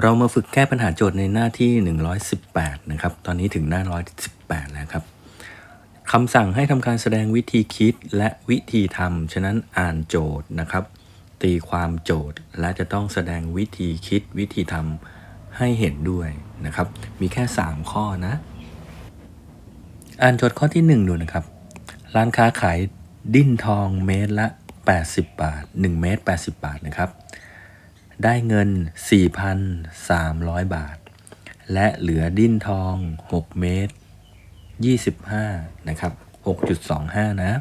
เรามาฝึกแก้ปัญหาโจทย์ในหน้าที่ 118 นะครับ ตอนนี้ถึงหน้า 118 แล้วครับคำสั่งให้ทำการแสดงวิธีคิดและวิธีทำ ฉะนั้นอ่านโจทย์นะครับ ตีความโจทย์และจะต้องแสดงวิธีคิดวิธีทำให้เห็นด้วยนะครับ มีแค่ 3 ข้อนะ อ่านโจทย์ข้อที่ 1 ดูนะครับ ร้านค้าขายดิ้นทองเมตรละ 80 บาท 1 เมตร 80 บาทนะครับ ได้เงิน 4,300 บาท และเหลือดิ้นทอง 6 เมตร 25 นะครับ 6.25 นะ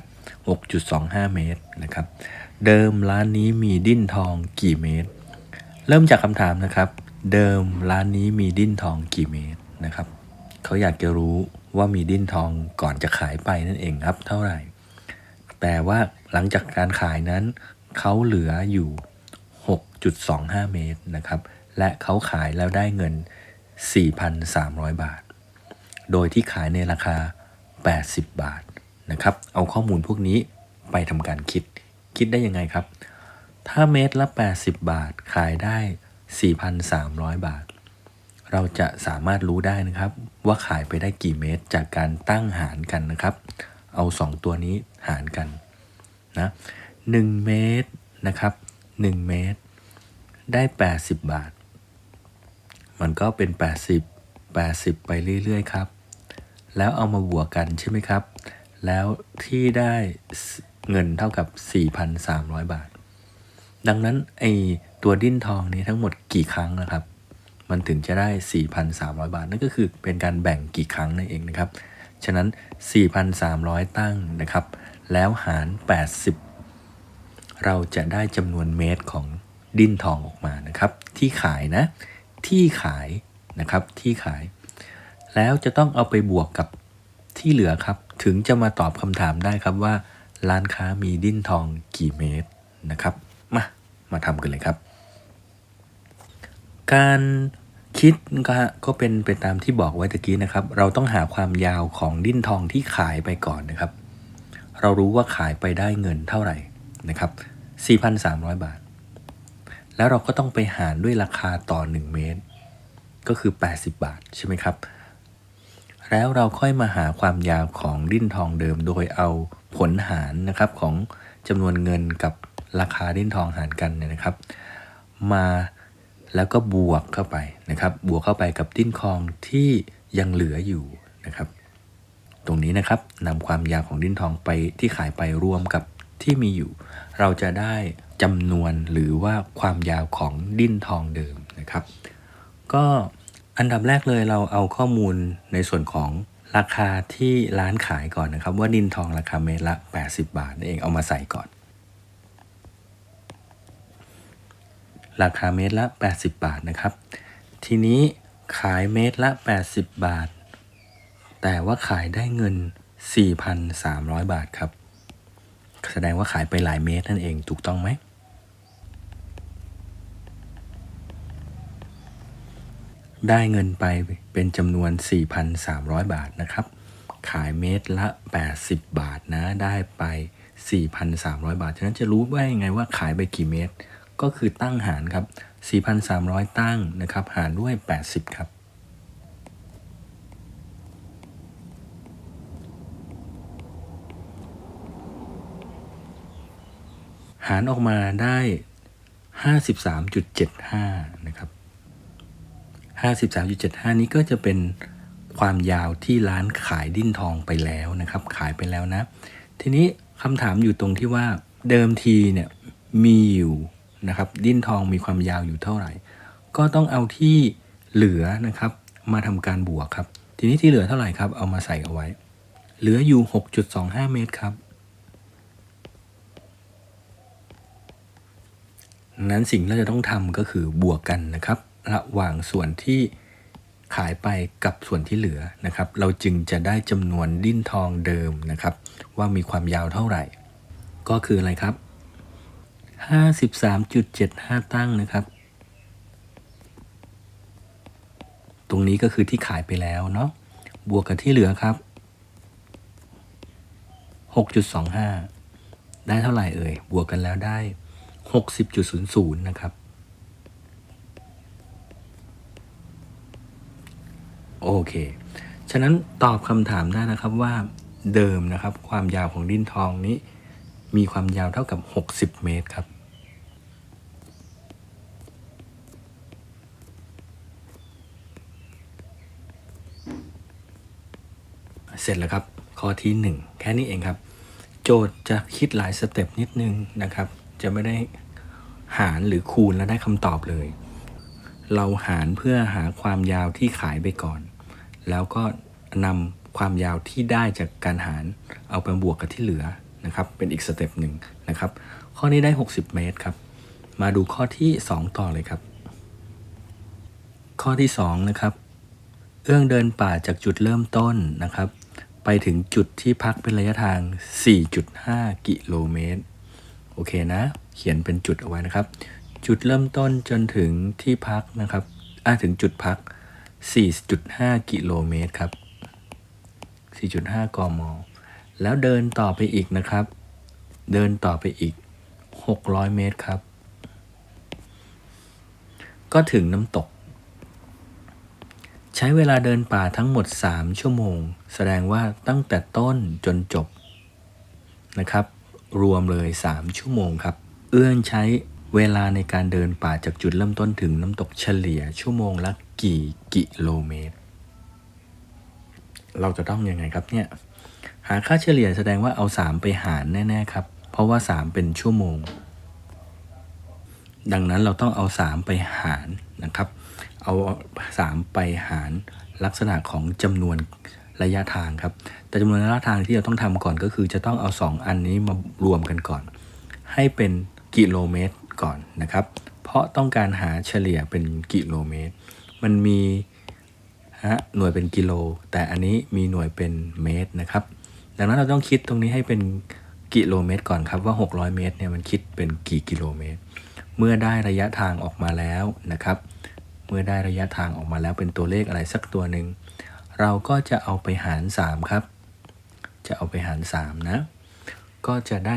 6.25 เมตรนะครับ เดิมร้านนี้มีดิ้นทองกี่เมตร เริ่มจากคำถามนะครับ เดิมร้านนี้มีดิ้นทองกี่เมตรนะครับ เขาอยากจะรู้ว่ามีดิ้นทองก่อนจะขายไปนั่นเองครับ เท่าไหร่ แต่ว่าหลังจากการขายนั้น เขาเหลืออยู่ 6.25 เมตรนะครับ และเขาขายแล้วได้เงิน 4,300 บาท โดยที่ขายในราคา 80 บาทนะครับ เอาข้อมูลพวกนี้ไปทำการคิด คิดได้ยังไงครับ ถ้าเมตรละ 80 บาทขายได้ 4,300 บาท เราจะสามารถรู้ได้นะครับ ว่าขายไปได้กี่เมตรจากการตั้งหารกันนะครับ เอา 2 ตัวนี้หารกันนะ1เมตรนะครับ1เมตร ได้ 80 บาท มันก็เป็น 80 80 ไปเรื่อย ๆ ครับ แล้วเอามาบวกกันใช่ไหมครับ แล้วที่ได้เงินเท่ากับ 4,300 บาท ดังนั้นไอตัวดิ้นทองนี้ทั้งหมดกี่ครั้งนะครับ มันถึงจะได้ 4,300 บาท นั่นก็คือเป็นการแบ่งกี่ครั้งนั่นเองนะครับ ฉะนั้น 4,300 ตั้งนะครับ แล้วหาร 80 เราจะได้จำนวนเมตรของ ดิ้นทองออกมานะครับ ที่ขายนะ ที่ขายนะครับ ที่ขาย แล้วจะต้องเอาไปบวกกับที่เหลือครับ ถึงจะมาตอบคำถามได้ครับว่า ร้านค้ามีดิ้นทองกี่เมตรนะครับ มา มาทำกันเลยครับ การคิดก็ก็เป็นไปตามที่บอกไว้ตะกี้นะครับ เราต้องหาความยาวของดิ้นทองที่ขายไปก่อนนะครับ เรารู้ว่าขายไปได้เงินเท่าไหร่นะครับ 4,300 บาท แล้วเราก็ต้องไปหารด้วยราคาต่อ 1 เมตร ก็คือ 80 บาทใช่ไหมครับ แล้วเราค่อยมาหาความยาวของดิ้นทองเดิมโดยเอาผลหารนะครับของจำนวนเงินกับราคาดิ้นทองหารกันเนี่ยนะครับ มาแล้วก็บวกเข้าไปนะครับ บวกเข้าไปกับดิ้นทองที่ยังเหลืออยู่นะครับ ตรงนี้นะครับนำความยาวของดิ้นทองไปที่ขายไปรวมกับที่มีอยู่ เราจะได้ จำนวนหรือว่าความยาวของดิ้นทองเดิมนะครับ ก็อันดับแรกเลยเราเอาข้อมูลในส่วนของราคาที่ร้านขายก่อนนะครับ ว่าดินทองราคาเมตรละ 80 บาทนั่นเองเอามาใส่ก่อน ราคาเมตรละ 80 บาทนะครับ ทีนี้ขายเมตรละ 80 บาท แต่ว่าขายได้เงิน 4,300 บาทครับ แสดงว่าขายไปหลายเมตรนั่นเองถูกต้องไหม ได้เงินไปเป็นจำนวน 4,300 บาทนะครับ ขายเมตรละ 80 บาทนะ ได้ไป 4,300 บาท ฉะนั้นจะรู้ว่ายังไงว่าขายไปกี่เมตรก็คือตั้งหารครับ 4,300 ตั้งนะครับ หารด้วย 80 ครับหารออกมาได้ 53.75 นะครับ 53.75 นี้ก็จะเป็นความยาวที่ร้านขายดิ้นทองไปแล้วนะครับ ขายไปแล้วนะ ทีนี้คำถามอยู่ตรงที่ว่าเดิมทีเนี่ยมีอยู่นะครับ ดิ้นทองมีความยาวอยู่เท่าไหร่ ก็ต้องเอาที่เหลือนะครับ มาทำการบวกครับ ทีนี้ที่เหลือเท่าไหร่ครับ เอามาใส่เอาไว้ เหลืออยู่ 6.25 เมตรครับนั้นสิ่งที่เราจะต้องทำก็คือบวกกันนะครับ ระหว่างส่วนที่ขายไปกับส่วนที่เหลือนะครับ เราจึงจะได้จำนวนดิ้นทองเดิมนะครับ ว่ามีความยาวเท่าไหร่ ก็คืออะไรครับ 53.75 ตั้งนะครับ ตรงนี้ก็คือที่ขายไปแล้วเนาะบวกกับที่เหลือครับ 6.25 ได้เท่าไหร่เอ่ย บวกกันแล้วได้ 60.00 นะครับ โอเค ฉะนั้นตอบคำถามได้นะครับว่าเดิมนะครับ ความยาวของดินทองนี้ มีความยาวเท่ากับ 60 เมตรครับ เสร็จแล้วครับ ข้อที่ 1 แค่นี้เองครับ โจทย์จะคิดหลายสเต็ปนิดนึงนะครับ จะไม่ได้หารหรือคูณแล้วได้คำตอบเลย เราหารเพื่อหาความยาวที่ขายไปก่อน แล้วก็นำความยาวที่ได้จากการหารเอาไปบวกกับที่เหลือนะครับ เป็นอีกสเต็ปหนึ่งนะครับ ข้อนี้ได้ 60 เมตรครับ มาดูข้อที่ 2 ต่อเลยครับ ข้อที่ 2 นะครับ เอื้องเดินป่าจากจุดเริ่มต้นนะครับ ไปถึงจุดที่พักเป็นระยะทาง 4.5 กิโลเมตร โอเคนะ เขียนเป็นจุดเอาไว้นะครับ จุดเริ่มต้นจนถึงที่พักนะครับอ่าถึงจุดพัก 4.5 กิโลเมตรครับ 4.5 กม แล้วเดินต่อไปอีกนะครับ เดินต่อไปอีก 600 เมตรครับ ก็ถึงน้ำตก ใช้เวลาเดินป่าทั้งหมด 3 ชั่วโมง แสดงว่าตั้งแต่ต้นจนจบนะครับ รวมเลย 3 ชั่วโมงครับ เอื้อนใช้ เวลาในการเดินป่าจากจุดเริ่มต้นถึงน้ำตกเฉลี่ยชั่วโมงละกี่กิโลเมตร เราจะต้องยังไงครับเนี่ย หาค่าเฉลี่ยแสดงว่าเอา 3 ไปหารแน่ ๆ ครับ เพราะว่า 3 เป็นชั่วโมง ดังนั้นเราต้องเอา 3 ไปหารนะครับ เอา 3 ไปหารลักษณะของจำนวนระยะทางครับ แต่จำนวนระยะทางที่เราต้องทำก่อนก็คือจะต้องเอา 2 อันนี้มารวมกันก่อน ให้เป็นกิโลเมตร ก่อนนะครับ เพราะต้องการหาเฉลี่ยเป็นกิโลเมตร มันมีฮะหน่วยเป็นกิโล แต่อันนี้มีหน่วยเป็นเมตรนะครับ ดังนั้นเราต้องคิดตรงนี้ให้เป็นกิโลเมตรก่อนครับว่า 600 เมตรเนี่ยมันคิดเป็นกี่กิโลเมตร เมื่อได้ระยะทางออกมาแล้วนะครับ เมื่อได้ระยะทางออกมาแล้วเป็นตัวเลขอะไรสักตัวหนึ่งเราก็จะเอาไปหาร 3 ครับ จะเอาไปหาร 3 นะ ก็จะได้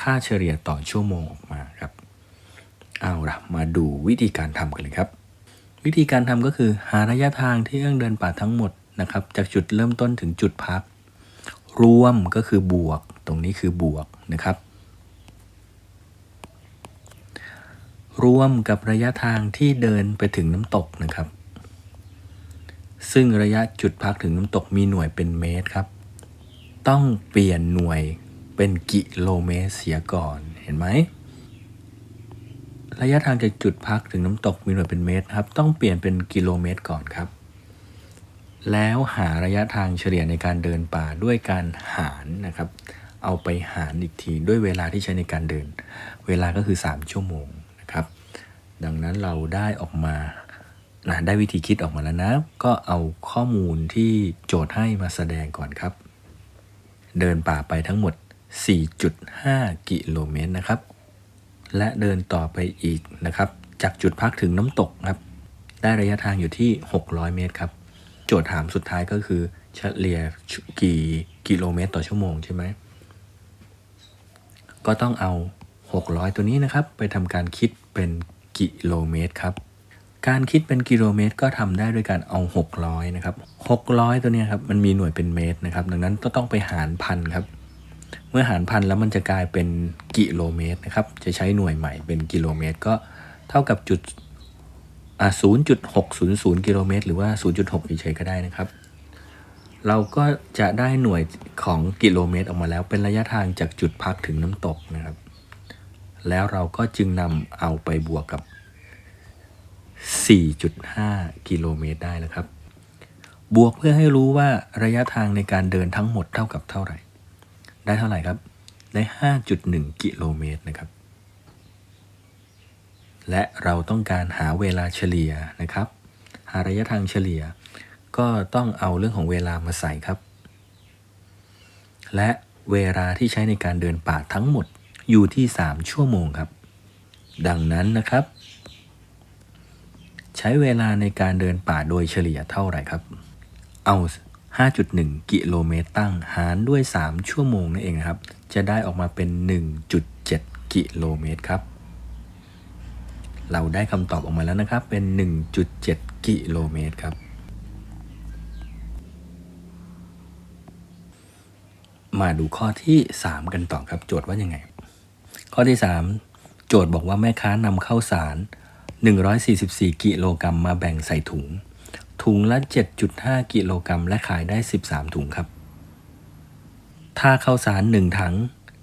ค่าเฉลี่ยต่อชั่วโมงออกมาครับ เอาละมาดูวิธีการทำกันเลยครับ วิธีการทำก็คือหาระยะทางที่เอื้องเดินป่าทั้งหมดนะครับ จากจุดเริ่มต้นถึงจุดพัก รวมก็คือบวก ตรงนี้คือบวกนะครับ รวมกับระยะทางที่เดินไปถึงน้ำตกนะครับ ซึ่งระยะจุดพักถึงน้ำตกมีหน่วยเป็นเมตรครับ ต้องเปลี่ยนหน่วยเป็นกิโลเมตรเสียก่อนเห็นไหม ระยะทางจากจุดพักถึงน้ำตกมีหน่วยเป็นเมตรครับ ต้องเปลี่ยนเป็นกิโลเมตรก่อนครับ แล้วหาระยะทางเฉลี่ยในการเดินป่าด้วยการหารนะครับ เอาไปหารอีกทีด้วยเวลาที่ใช้ในการเดิน เวลาก็คือ 3 ชั่วโมงนะครับ ดังนั้นเราได้ออกมานะได้วิธีคิดออกมาแล้วนะ ก็เอาข้อมูลที่โจทย์ให้มาแสดงก่อนครับ เดินป่าไปทั้งหมด 4.5 กิโลเมตรนะครับ และเดินต่อไปอีกนะครับ จากจุดพักถึงน้ำตกครับ ได้ระยะทางอยู่ที่ 600 เมตรครับ โจทย์ถามสุดท้ายก็คือเฉลี่ยกี่กิโลเมตรต่อชั่วโมงใช่ไหม ก็ต้องเอา 600 ตัวนี้นะครับ ไปทำการคิดเป็นกิโลเมตรครับ การคิดเป็นกิโลเมตร ก็ทำได้ด้วยการเอา 600 นะครับ 600 ตัวนี้ครับ มันมีหน่วยเป็นเมตรนะครับ ดังนั้นก็ต้องไปหารพันครับ เมื่อหารพันแล้วมันจะกลายเป็นกิโลเมตรนะครับ จะใช้หน่วยใหม่เป็นกิโลเมตร ก็เท่ากับจุดอ่า0.600กิโลเมตร หรือว่า0.6เฉยๆก็ได้นะครับ เราก็จะได้หน่วยของกิโลเมตรออกมาแล้ว เป็นระยะทางจากจุดพักถึงน้ำตกนะครับ แล้วเราก็จึงนำเอาไปบวกกับ 4.5 กิโลเมตรได้แล้วครับ บวกเพื่อให้รู้ว่าระยะทางในการเดินทั้งหมดเท่ากับเท่าไหร่ ได้เท่าไหร่ครับ ได้ 5.1 กิโลเมตรนะครับ และเราต้องการหาเวลาเฉลี่ยนะครับ หาระยะทางเฉลี่ย ก็ต้องเอาเรื่องของเวลามาใส่ครับ และเวลาที่ใช้ในการเดินป่าทั้งหมดอยู่ที่ 3 ชั่วโมงครับ ดังนั้นนะครับ ใช้เวลาในการเดินป่าโดยเฉลี่ยเท่าไหร่ครับ เอา 5.1 กิโลเมตรตั้งหารด้วย 3 ชั่วโมงนั่นเองครับ จะได้ออกมาเป็น 1.7 กิโลเมตรครับ เราได้คำตอบออกมาแล้วนะครับ เป็น 1.7 กิโลเมตรครับ มาดูข้อที่ 3 กันต่อครับ โจทย์ว่ายังไง ข้อที่ 3 โจทย์บอกว่าแม่ค้านำข้าวสาร 144 กิโลกรัมมาแบ่งใส่ถุง ถุงละ 7.5 กิโลกรัม และขายได้ 13 ถุงครับ ถ้าข้าวสาร 1 ถัง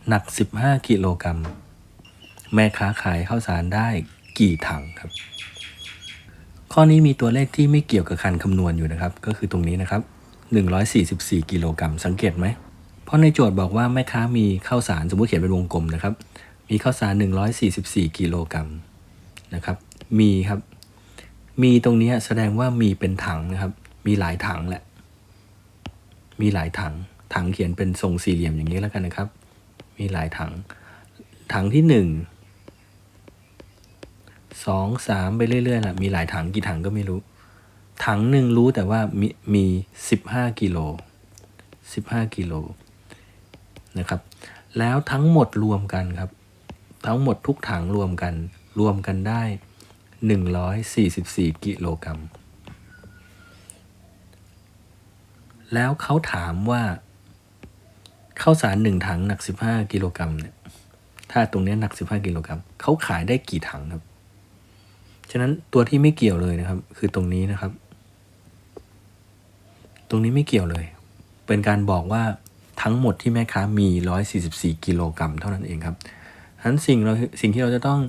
หนัก 15 กิโลกรัม แม่ค้าขายข้าวสารได้กี่ถังครับ ข้อนี้มีตัวเลขที่ไม่เกี่ยวกับการคำนวณอยู่นะครับ ก็คือตรงนี้นะครับ 144 กิโลกรัม สังเกตไหม เพราะในโจทย์บอกว่าแม่ค้ามีข้าวสาร สมมติเขียนเป็นวงกลมนะครับ มีข้าวสาร 144 กิโลกรัมนะครับ มีครับ มีตรงนี้แสดงว่ามีเป็นถังนะครับ มีหลายถังแหละ มีหลายถัง ถังเขียนเป็นทรงสี่เหลี่ยมอย่างนี้แล้วกันนะครับ มีหลายถัง ถังที่หนึ่งสองสามไปเรื่อยๆล่ะมีหลายถังกี่ถังก็ไม่รู้ ถังหนึ่งรู้แต่ว่ามีมีสิบห้ากิโลสิบห้ากิโลนะครับ แล้วทั้งหมดรวมกันครับ ทั้งหมดทุกถังรวมกัน รวมกันได้ หนึ่งร้อยสี่สิบสี่กิโลกรัม แล้วเขาถามว่าข้าวสารหนึ่งถังหนักสิบห้ากิโลกรัมเนี่ยถ้าตรงนี้หนักสิบห้ากิโลกรัมเขาขายได้กี่ถังครับ ฉะนั้นตัวที่ไม่เกี่ยวเลยนะครับ คือตรงนี้นะครับ ตรงนี้ไม่เกี่ยวเลย เป็นการบอกว่าทั้งหมดที่แม่ค้ามี 144 กิโลกรัมเท่านั้นเองครับฉะนั้นสิ่งเราสิ่งที่เราจะต้อง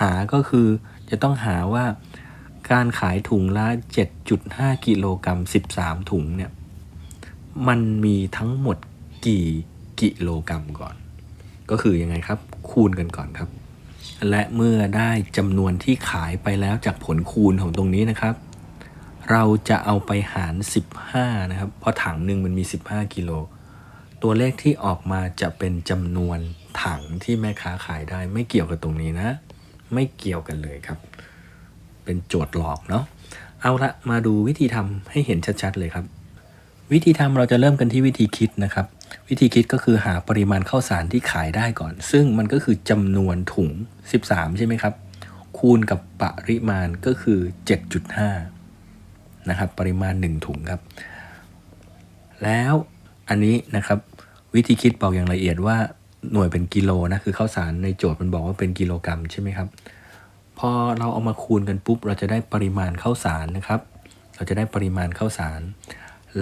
หาก็คือ จะต้องหาว่าการขายถุงละ 7.5 กิโลกรัม 13 ถุงเนี่ย มันมีทั้งหมดกี่กิโลกรัมก่อน ก็คือยังไงครับ คูณกันก่อนครับ และเมื่อได้จำนวนที่ขายไปแล้วจากผลคูณของตรงนี้นะครับ เราจะเอาไปหาร 15 นะครับ เพราะถังหนึ่งมันมี 15 กิโล ตัวเลขที่ออกมาจะเป็นจำนวนถังที่แม่ค้าขายได้ไม่เกี่ยวกับตรงนี้นะ ไม่เกี่ยวกันเลยครับ เป็นโจทย์หลอกเนาะเอาละมาดูวิธีทำให้เห็นชัดๆเลยครับ วิธีทำเราจะเริ่มกันที่วิธีคิดนะครับ วิธีคิดก็คือหาปริมาณข้าวสารที่ขายได้ก่อน ซึ่งมันก็คือจำนวนถุง 13 ใช่ไหมครับ คูณกับปริมาณก็คือ 7.5 นะครับ ปริมาณ 1 ถุงครับ แล้วอันนี้นะครับวิธีคิดบอกอย่างละเอียดว่า หน่วยเป็นกิโลนะคือข้าวสารในโจทย์มันบอกว่าเป็นกิโลกรัมใช่ไหมครับ พอเราเอามาคูณกันปุ๊บ เราจะได้ปริมาณข้าวสารนะครับ เราจะได้ปริมาณข้าวสาร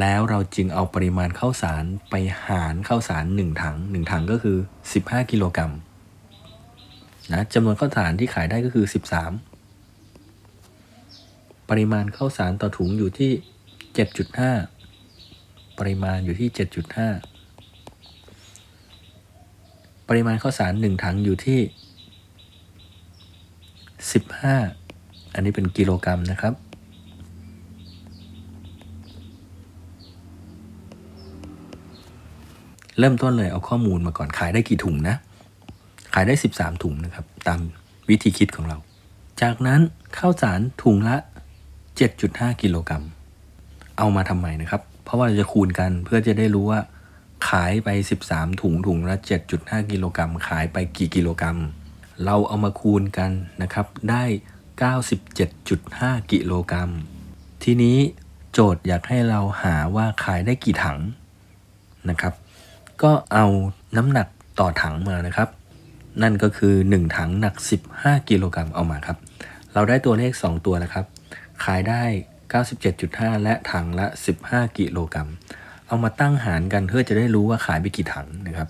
แล้วเราจึงเอาปริมาณข้าวสารไปหารข้าวสาร 1 ถัง 1 ถังก็คือ 15 กิโลกรัมนะจำนวนข้าวสารที่ขายได้ก็คือ 13 ปริมาณข้าวสารต่อถุงอยู่ที่ 7.5 ปริมาณอยู่ที่ 7.5 ปริมาณข้าวสาร 1 ถังอยู่ที่ 15 อันนี้เป็นกิโลกรัมนะครับ เริ่มต้นเลยเอาข้อมูลมาก่อนขายได้กี่ถุงนะ ขายได้ 13 ถุงนะครับ ตามวิธีคิดของเรา จากนั้นข้าวสารถุงละ 7.5 กิโลกรัม เอามาทำไมนะครับ เพราะว่าเราจะคูณกันเพื่อจะได้รู้ว่า ขายไป 13 ถุงถุงละ 7.5 กิโลกรัม ขายไปกี่กิโลกรัม เราเอามาคูณกันนะครับ ได้ 97.5 กิโลกรัม ทีนี้โจทย์อยากให้เราหาว่าขายได้กี่ถังนะครับ ก็เอาน้ำหนักต่อถังมานะครับ นั่นก็คือ 1 ถังหนัก 15 กิโลกรัมเอามาครับ เราได้ตัวเลข 2 ตัวแล้วครับ ขายได้ 97.5 และถังละ 15 กิโลกรัม เอามาตั้งหารกันเพื่อจะได้รู้ว่าขายไปกี่ถังนะครับ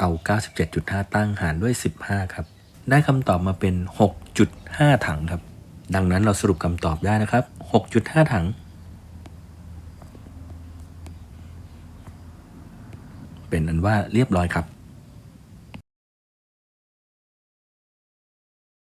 เอา 97.5 ตั้งหารด้วย 15 ครับ ได้คำตอบมาเป็น 6.5 ถังครับ ดังนั้นเราสรุปคำตอบได้นะครับ 6.5 ถัง เป็นอันว่าเรียบร้อยครับ